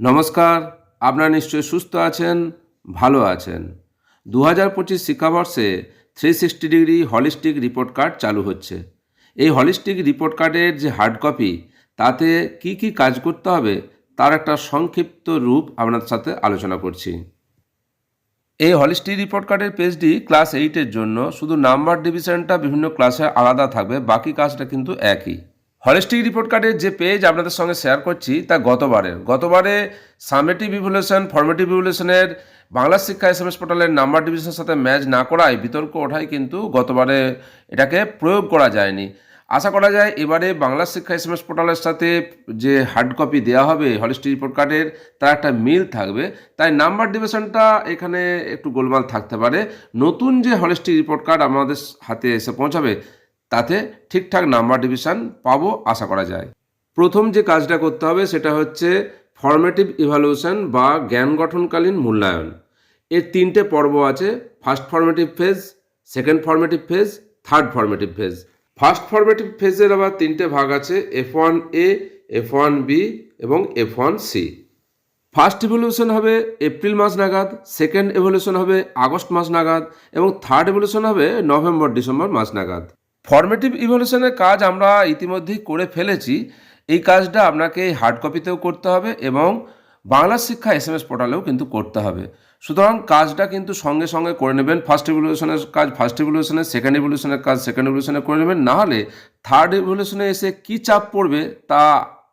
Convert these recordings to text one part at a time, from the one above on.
নমস্কার, আপনারা নিশ্চয়ই সুস্থ আছেন, ভালো আছেন। দু হাজার পঁচিশ শিক্ষাবর্ষে three sixty degree holistic report card চালু হচ্ছে। এই হলিস্টিক রিপোর্ট কার্ডের যে হার্ড কপি তাতে কি কি কাজ করতে হবে, তার একটা সংক্ষিপ্ত রূপ আপনার সাথে আলোচনা করছি। এই হলিস্টিক রিপোর্ট কার্ডের পেজটি ক্লাস এইটের জন্য, শুধু নাম্বার ডিভিশনটা বিভিন্ন ক্লাসে আলাদা থাকবে, বাকি কাজটা কিন্তু একই। হলিস্টিক রিপোর্ট কার্ডের যে পেজ আপনাদের সঙ্গে শেয়ার করছি, তা গতবারের গতবারে summative evaluation formative ইভলিউশনের Bangla Shiksha S M S পোর্টালের নাম্বার ডিভিশনের সাথে ম্যাচ না করায় বিতর্ক ওঠায় কিন্তু গতবারে এটাকে প্রয়োগ করা যায়নি। আশা করা যায় এবারে বাংলা শিক্ষা এস এম এস পোর্টালের সাথে যে হার্ড কপি দেওয়া হবে হলিস্টিক রিপোর্ট কার্ডের, তার একটা মিল থাকবে। তাই নাম্বার ডিভিশনটা এখানে একটু গোলমাল থাকতে পারে। নতুন যে হলিস্টিক রিপোর্ট কার্ড আমাদের হাতে এসে পৌঁছাবে তাতে ঠিকঠাক নাম্বার ডিভিশন পাবো আশা করা যায়। প্রথম যে কাজটা করতে হবে সেটা হচ্ছে ফর্মেটিভ ইভ্যালুয়েশন বা জ্ঞান গঠনকালীন মূল্যায়ন। এর তিনটে পর্ব আছে first formative phase second formative phase third formative phase first formative ফেজের আবার তিনটে ভাগ আছে F one A F one B এবং F one C first evaluation হবে এপ্রিল মাস নাগাদ সেকেন্ড ইভলিউশন হবে আগস্ট মাস নাগাদ এবং থার্ড ইভলিউশন হবে নভেম্বর ডিসেম্বর মাস নাগাদ। ফর্মেটিভ ইভলিউশনের কাজ আমরা ইতিমধ্যেই করে ফেলেছি। এই কাজটা আপনাকে হার্ড কপিতেও করতে হবে এবং বাংলা শিক্ষা এস এম এস পোর্টালেও কিন্তু করতে হবে। সুতরাং কাজটা কিন্তু সঙ্গে সঙ্গে করে নেবেন। ফার্স্ট ইভলিউশনের কাজ ফার্স্ট ইভলিউশনের সেকেন্ড ইভলিউশনের কাজ সেকেন্ড ইভলিউশনে করে নেবেন। না হলে থার্ড ইভলিউশনে এসে কী চাপ পড়বে তা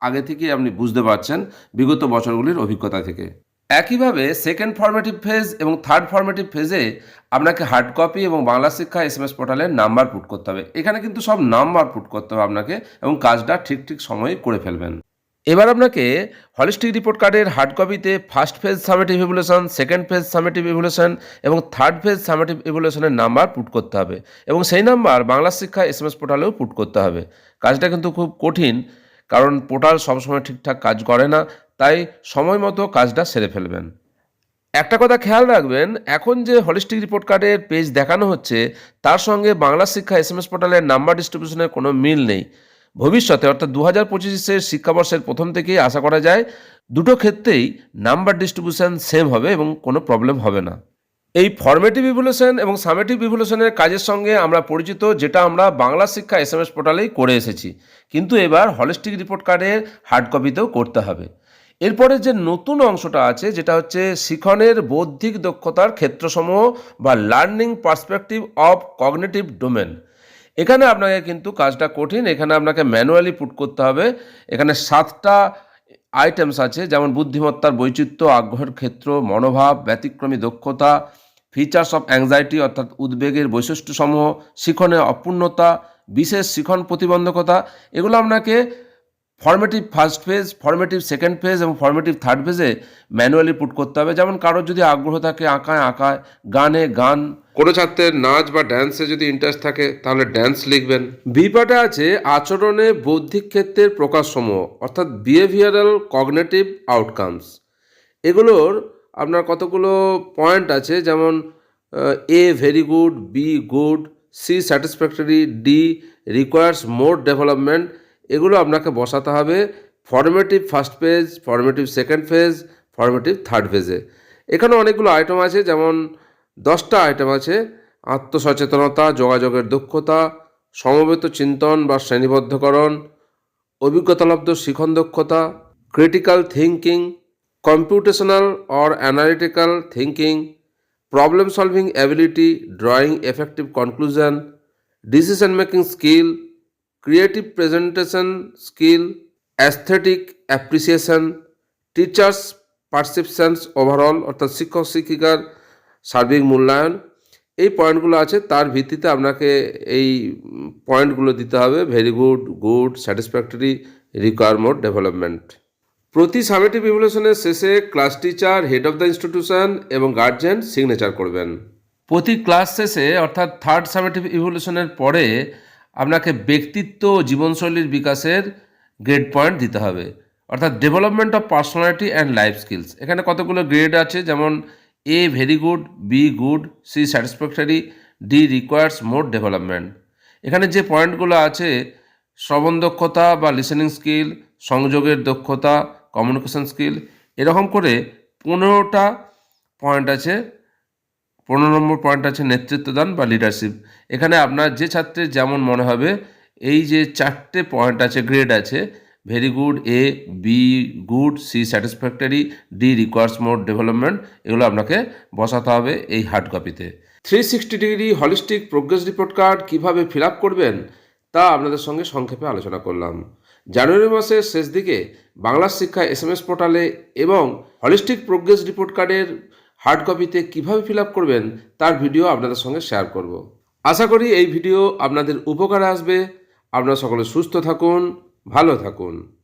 আগে থেকেই আপনি বুঝতে পারছেন বিগত বছরগুলির অভিজ্ঞতা থেকে। একইভাবে সেকেন্ড ফর্মেটিভ ফেজ এবং থার্ড ফর্মেটিভ ফেজে আপনাকে হার্ড কপি এবং Bangla Shiksha S M S পোর্টালে নাম্বার পুট করতে হবে। এখানে কিন্তু সব নাম্বার পুট করতে হবে আপনাকে এবং কাজটা ঠিক ঠিক সময়ে করে ফেলবেন। এবার আপনাকে হলিস্টিক রিপোর্ট কার্ডের হার্ড কপিতে first phase summative evaluation second phase summative evaluation এবং থার্ড ফেজ সামেটিভ ইভলিউশনের নাম্বার পুট করতে হবে। এবং সেই number Bangla Shiksha S M S পোর্টালেও put করতে হবে। কাজটা কিন্তু খুব কঠিন। কারণ পোর্টাল সবসময় ঠিকঠাক কাজ করে না, তাই সময় মতো কাজটা সেরে ফেলবেন। একটা কথা খেয়াল রাখবেন, এখন যে হলিস্টিক রিপোর্ট কার্ডের পেজ দেখানো হচ্ছে, তার সঙ্গে Bangla Shiksha S M S পোর্টালের নাম্বার ডিস্ট্রিবিউশনের কোনো মিল নেই। ভবিষ্যতে, অর্থাৎ দু হাজার পঁচিশের শিক্ষাবর্ষের প্রথম থেকেই আশা করা যায়, দুটো ক্ষেত্রেই নাম্বার ডিস্ট্রিবিউশন সেম হবে এবং কোনো প্রবলেম হবে না। এই ফর্মেটিভ ইভলিউশন এবং সামেটিভ ইভলিউশনের কাজের সঙ্গে আমরা পরিচিত, যেটা আমরা বাংলা শিক্ষা এস এম এস পোর্টালেই করে এসেছি। কিন্তু এবার হলিস্টিক রিপোর্ট কার্ডের হার্ড কপিতেও করতে হবে। এরপরে যে নতুন অংশটা আছে, যেটা হচ্ছে শিখনের বৌদ্ধিক দক্ষতার ক্ষেত্রসমূহ বা learning perspective of cognitive domain এখানে আপনাকে কিন্তু কাজটা কঠিন, এখানে আপনাকে ম্যানুয়ালি পুট করতে হবে। এখানে সাতটা আইটেমস আছে, যেমন বুদ্ধিমত্তার বৈচিত্র্য, আগ্রহের ক্ষেত্র, মনোভাব, ব্যতিক্রমী দক্ষতা ফিচার্স অফ অ্যাংজাইটি অর্থাৎ উদ্বেগের বৈশিষ্ট্যসমূহ শিখনে অপূর্ণতা বিশেষ শিখন প্রতিবন্ধকতা এগুলো আপনাকে formative first phase formative second phase এবং ফর্মেটিভ থার্ড ফেজে ম্যানুয়ালি পুট করতে হবে। যেমন কারোর যদি আগ্রহ থাকে আঁকায় আঁকায় গানে গান। কোনো ছাত্রের নাচ বা ড্যান্সে যদি ইন্টারেস্ট থাকে তাহলে ড্যান্স লিখবেন। বি পার্টে আছে আচরণে বৌদ্ধিক ক্ষেত্রের প্রকাশসমূহ অর্থাৎ বিহেভিয়ারাল কগনেটিভ আউটকামস এগুলোর আপনার কতগুলো পয়েন্ট আছে? যেমন A very good B good C satisfactory D requires more development এগুলো আপনাকে বসাতে হবে formative first phase formative second phase formative third ফেজে এখানে অনেকগুলো আইটেম আছে, যেমন, দশটা আইটেম আছে। আত্মসচেতনতা, যোগাযোগের দক্ষতা, সমবেত চিন্তন বা শ্রেণীবদ্ধকরণ, অভিজ্ঞতালব্ধ শিখন দক্ষতা critical thinking computational or analytical thinking problem solving ability drawing effective conclusion decision making skill creative presentation skill aesthetic appreciation teachers perceptions overall অর্থাৎ শিক্ষক, শিক্ষিকার সার্বিক মূল্যায়ন, এই পয়েন্টগুলো আছে। তার ভিত্তিতে আপনাকে এই পয়েন্টগুলো দিতে হবে। Very good good, satisfactory, require more development. প্রতি সামেটিভ ইভলিউশনের শেষে class teacher head of the institution এবং গার্জেন সিগনেচার করবেন। প্রতি ক্লাস শেষে, অর্থাৎ থার্ড সামেটিভ ইভলিউশনের পরে, আপনাকে ব্যক্তিত্ব ও জীবনশৈলীর বিকাশের গ্রেড পয়েন্ট দিতে হবে। অর্থাৎ development of personality and life skills এখানে কতগুলো গ্রেড আছে? যেমন A very good B good C satisfactory D requires more development এখানে যে পয়েন্টগুলো আছে, শ্রবণ দক্ষতা বা লিসেনিং স্কিল সংযোগের দক্ষতা কমিউনিকেশন স্কিল এরকম করে পনেরোটা পয়েন্ট আছে, পনেরো নম্বর পয়েন্ট আছে নেতৃত্বদান বা লিডারশিপ এখানে আপনার যে ছাত্রের যেমন মনে হবে, এই যে চারটে পয়েন্ট আছে গ্রেড আছে very good A B good C satisfactory D requires more development এগুলো আপনাকে বসাতে হবে এই হার্ড কপিতে three sixty degree holistic progress report card কীভাবে ফিল আপ করবেন, তা আপনাদের সঙ্গে সংক্ষেপে আলোচনা করলাম। জানুয়ারি মাসের শেষ দিকে বাংলা শিক্ষা এস এম এস পোর্টালে এবং হলিস্টিক প্রোগ্রেস রিপোর্ট কার্ডের হার্ড কপিতে কীভাবে ফিল আপ করবেন তার ভিডিও আপনাদের সঙ্গে শেয়ার করব। আশা করি এই ভিডিও আপনাদের উপকারে আসবে। আপনারা সকলে সুস্থ থাকুন, ভালো থাকুন।